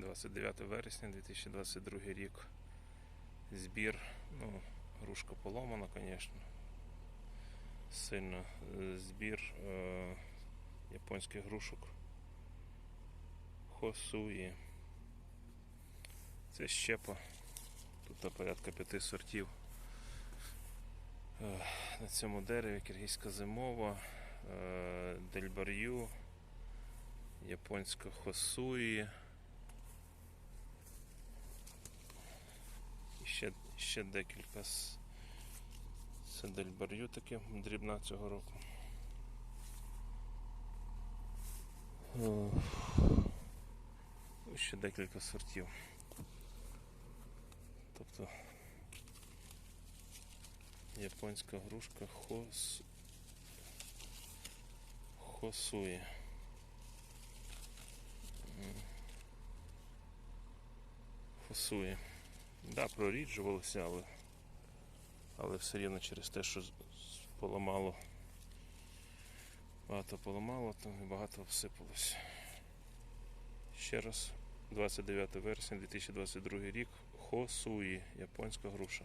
29 вересня 2022 рік. Збір, ну, грушка поломана, звісно. Сильно. Е, Збір е, японських грушок. Хосуї. Це щепа. Тут порядка п'яти сортів. Е, На цьому дереві киргизька зимова, е, дельбарю, японська хосуї. Ще, ще декілька. з- Це дельбарю таке дрібна цього року. Ще декілька сортів. Тобто японська грушка хос... хосує. Хосує. Да, проріджувалося, але, але все рівно через те, що поламало. Багато поламало, там і багато всипалось. Ще раз, 29 вересня 2022 рік. Хосуї, японська груша.